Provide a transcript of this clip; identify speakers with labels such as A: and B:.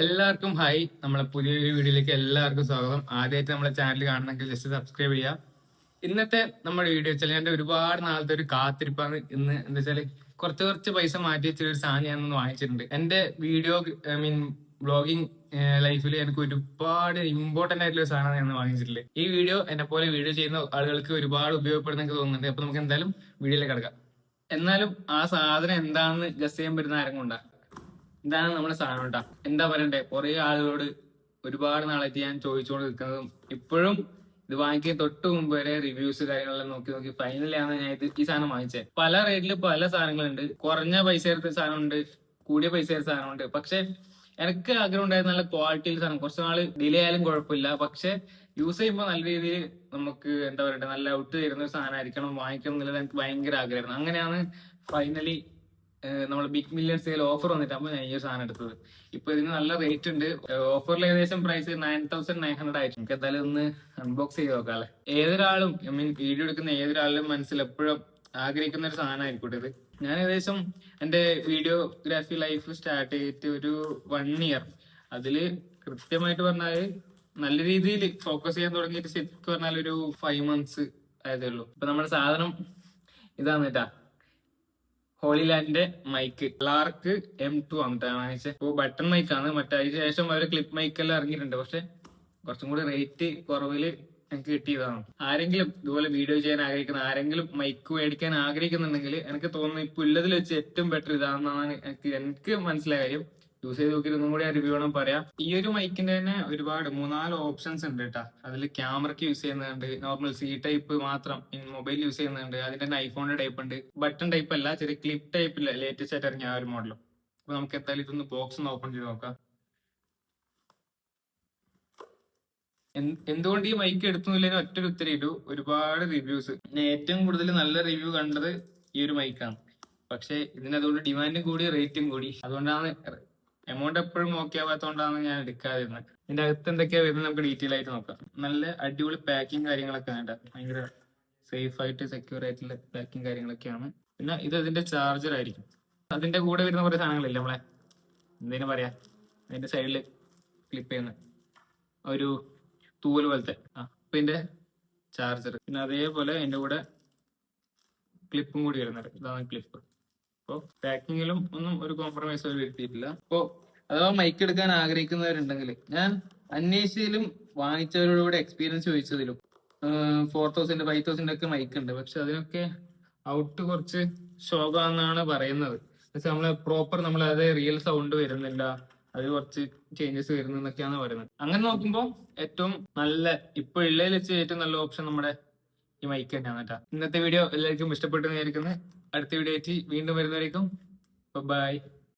A: എല്ലാവർക്കും ഹായ്. നമ്മളെ പുതിയൊരു വീഡിയോയിലേക്ക് എല്ലാവർക്കും സ്വാഗതം. ആദ്യമായിട്ട് നമ്മളെ ചാനൽ കാണണമെങ്കിൽ ജസ്റ്റ് സബ്സ്ക്രൈബ് ചെയ്യുക ഇന്നത്തെ നമ്മുടെ വീഡിയോ വെച്ചാൽ എന്റെ ഒരുപാട് നാളത്തെ ഒരു കാത്തിരിപ്പാണ് ഇന്ന് എന്താ വെച്ചാൽ കുറച്ച് കുറച്ച് പൈസ മാറ്റി വെച്ച ഒരു സാധനം ഞാനൊന്ന് വാങ്ങിച്ചിട്ടുണ്ട്. എന്റെ വീഡിയോ ഐ മീൻ ബ്ലോഗിങ് ലൈഫിൽ എനിക്ക് ഒരുപാട് ഇമ്പോർട്ടന്റ് ആയിട്ടുള്ള സാധനമാണ് ഞാൻ വാങ്ങിച്ചിട്ടുള്ളത്. ഈ വീഡിയോ എന്നെ പോലെ വീഡിയോ ചെയ്യുന്ന ആളുകൾക്ക് ഒരുപാട് ഉപയോഗപ്പെടുന്ന എനിക്ക് തോന്നുന്നുണ്ട്. അപ്പൊ നമുക്ക് എന്തായാലും വീഡിയോയിലേക്ക് കിടക്കാം. എന്നാലും ആ സാധനം എന്താണെന്ന് ഗസ് ചെയ്യാൻ പറ്റുന്ന ആരും കൊണ്ടാ ഇതാണ് നമ്മുടെ സാധനം കേട്ടാ എന്താ പറയണ്ടേ? കുറെ ആളുകളോട് ഒരുപാട് നാളായിട്ട് ഞാൻ ചോദിച്ചുകൊണ്ട് നിൽക്കുന്നതും ഇപ്പോഴും ഇത് വാങ്ങിക്കാൻ തൊട്ട് മുമ്പ് വരെ റിവ്യൂസ് കാര്യങ്ങളെല്ലാം നോക്കി നോക്കി ഫൈനലാണ് ഞാൻ ഇത് ഈ സാധനം വാങ്ങിച്ചത് പല റേറ്റിൽ പല സാധനങ്ങളുണ്ട്. കുറഞ്ഞ പൈസ എടുത്ത സാധനമുണ്ട് കൂടിയ പൈസ എടുത്ത സാധനമുണ്ട്. പക്ഷെ എനിക്ക് ആഗ്രഹം ഉണ്ടായത് നല്ല ക്വാളിറ്റിയിൽ സാധനം. കുറച്ച് നാൾ ഡിലേ ആയാലും കുഴപ്പമില്ല. പക്ഷെ യൂസ് ചെയ്യുമ്പോൾ നല്ല രീതിയിൽ നമുക്ക് എന്താ പറയുക നല്ല ഔട്ട് തരുന്ന ഒരു സാധനമായിരിക്കണം. വാങ്ങിക്കണം എന്നുള്ളത് എനിക്ക് ഭയങ്കര ആഗ്രഹമായിരുന്നു. അങ്ങനെയാണ് ഫൈനലി നമ്മൾ ബിഗ് മില്യൺ സെയിൽ ഓഫർ വന്നിട്ട് വന്നിട്ടാകുമ്പോൾ ഞാൻ ഈ ഒരു സാധനം എടുത്തത്. ഇപ്പൊ ഇതിന് നല്ല റേറ്റ് ഉണ്ട്. ഓഫറിൽ ഏകദേശം price nine thousand nine hundred ആയിട്ട് നമുക്ക് എന്തായാലും ഒന്ന് അൺബോക്സ് ചെയ്ത് നോക്കാം അല്ലെ? ഏതൊരാളും ഐ മീൻ വീഡിയോ എടുക്കുന്ന ഏതൊരാളും മനസ്സിൽ എപ്പോഴും ആഗ്രഹിക്കുന്ന ഒരു സാധനം ആയിരിക്കട്ടെ ഇത്. ഞാൻ ഏകദേശം എന്റെ വീഡിയോഗ്രാഫി ലൈഫ് സ്റ്റാർട്ട് ചെയ്തിട്ട് ഒരു വൺ ഇയർ അതിൽ കൃത്യമായിട്ട് പറഞ്ഞാൽ നല്ല രീതിയിൽ ഫോക്കസ് ചെയ്യാൻ തുടങ്ങിയിട്ട് ശരിക്കും പറഞ്ഞാൽ ഒരു ഫൈവ് മന്ത്സ് ആയതേ ഉള്ളൂ. ഇപ്പൊ നമ്മുടെ സാധനം ഇതാണ് ഹോളിലാൻഡിന്റെ മൈക്ക് ലാർക്ക് എം ടു ആണ് വാങ്ങിച്ചത് മൈക്ക് ബട്ടൺ മൈക്കാണ് മറ്റേ അതിന് ശേഷം അവർ ക്ലിപ്പ് മൈക്കെല്ലാം ഇറങ്ങിയിട്ടുണ്ട്. പക്ഷെ കുറച്ചും കൂടി റേറ്റ് കുറവിൽ എനിക്ക് കിട്ടിയതാണ്. ആരെങ്കിലും ഇതുപോലെ വീഡിയോ ചെയ്യാൻ ആഗ്രഹിക്കുന്ന ആരെങ്കിലും മൈക്ക് മേടിക്കാൻ ആഗ്രഹിക്കുന്നുണ്ടെങ്കിൽ എനിക്ക് തോന്നുന്നു ഇപ്പൊ ഉള്ളതിൽ വെച്ച് ഏറ്റവും ബെറ്റർ ഇതാണെന്നാണ് എനിക്ക് എനിക്ക് മനസ്സിലായ കാര്യം. യൂസ് ചെയ്ത് നോക്കി ഒന്നും കൂടി റിവ്യൂ വേണം പറയാം. ഈ ഒരു മൈക്കിന്റെ തന്നെ ഒരുപാട് മൂന്നാൽ ഓപ്ഷൻസ് ഉണ്ട് കേട്ടാ അതിൽ ക്യാമറയ്ക്ക് യൂസ് ചെയ്യുന്നുണ്ട്. നോർമൽ സി ടൈപ്പ് മാത്രം മൊബൈൽ യൂസ് ചെയ്യുന്നുണ്ട്. അതിന്റെ തന്നെ ഐഫോണിന്റെ ടൈപ്പ് ഉണ്ട്. ബട്ടൺ ടൈപ്പ് അല്ല ചെറിയ ക്ലിപ്പ് ടൈപ്പില്ല ലേറ്റസ്റ്റ് ആയിട്ട് ഇറങ്ങിയ ആ ഒരു മോഡലും അപ്പൊ നമുക്ക് എന്തായാലും ഇതൊന്ന് ബോക്സ് ഒന്ന് ഓപ്പൺ ചെയ്ത് നോക്കാം. എന്ത്- എന്തുകൊണ്ട് ഈ മൈക്ക് എടുത്തുന്നില്ലെന്ന് ഒറ്റൊരു ഉത്തരം ഇട്ടു ഒരുപാട് റിവ്യൂസ് ഏറ്റവും കൂടുതൽ നല്ല റിവ്യൂ കണ്ടത് ഈ ഒരു മൈക്കാണ് പക്ഷെ ഇതിന് അതുകൊണ്ട് ഡിമാൻഡും കൂടി റേറ്റും കൂടി. അതുകൊണ്ടാണ് എമൗണ്ട് എപ്പോഴും ഓക്കെ ആവാത്തതുകൊണ്ടാണ് ഞാൻ എടുക്കാതിരുന്നത്. ഇതിന്റെ അകത്ത് എന്തൊക്കെയാ വരുന്നത് നമുക്ക് ഡീറ്റെയിൽ ആയിട്ട് നോക്കാം. നല്ല അടിപൊളി പാക്കിംഗ് കാര്യങ്ങളൊക്കെ വേണ്ട. ഭയങ്കര സേഫ് ആയിട്ട് സെക്യൂർ ആയിട്ടുള്ള പാക്കിംഗ് കാര്യങ്ങളൊക്കെയാണ്. പിന്നെ ഇത് അതിന്റെ ചാർജർ ആയിരിക്കും. അതിന്റെ കൂടെ വരുന്ന കുറേ സാധനങ്ങളില്ല നമ്മളെ? എന്തേലും പറയാ? അതിന്റെ സൈഡിൽ ക്ലിപ്പ് ചെയ്യുന്ന ഒരു തൂവൽ പോലത്തെ. ആ ഇതിന്റെ ചാർജർ പിന്നെ അതേപോലെ അതിന്റെ കൂടെ ക്ലിപ്പും കൂടി വരുന്നുണ്ട് ഇതാണ് ക്ലിപ്പ് അപ്പോൾ പാക്കിങ്ങിലും ഒന്നും ഒരു കോംപ്രമൈസ് അവർ വരുത്തിയിട്ടില്ല. അപ്പോൾ അഥവാ മൈക്ക് എടുക്കാൻ ആഗ്രഹിക്കുന്നവരുണ്ടെങ്കിൽ ഞാൻ അന്വേഷിച്ചതിലും വാങ്ങിച്ചവരോടുകൂടെ എക്സ്പീരിയൻസ് ചോദിച്ചതിലും ഫോർ തൗസൻഡ് ഫൈവ് തൗസൻഡ് ഒക്കെ മൈക്ക് ഉണ്ട്. പക്ഷെ അതിനൊക്കെ ഔട്ട് കുറച്ച് ശോകമെന്നാണ് പറയുന്നത്. പക്ഷെ നമ്മൾ പ്രോപ്പർ നമ്മൾ അതേ റിയൽ സൗണ്ട് വരുന്നില്ല അത് കുറച്ച് ചേഞ്ചസ് വരുന്നൊക്കെയാണ് പറയുന്നത്. അങ്ങനെ നോക്കുമ്പോൾ ഏറ്റവും നല്ല ഇപ്പൊ ഉള്ളതിൽ വെച്ച് ഏറ്റവും നല്ല ഓപ്ഷൻ നമ്മുടെ ഈ മൈക്ക് തന്നെയാണ് കേട്ടോ. ഇന്നത്തെ വീഡിയോ എല്ലാവർക്കും ഇഷ്ടപ്പെട്ടു വിചാരിക്കുന്നത് അടുത്ത വീഡിയോ ആയിട്ട് വീണ്ടും വരുന്നവരേക്കും. ബൈ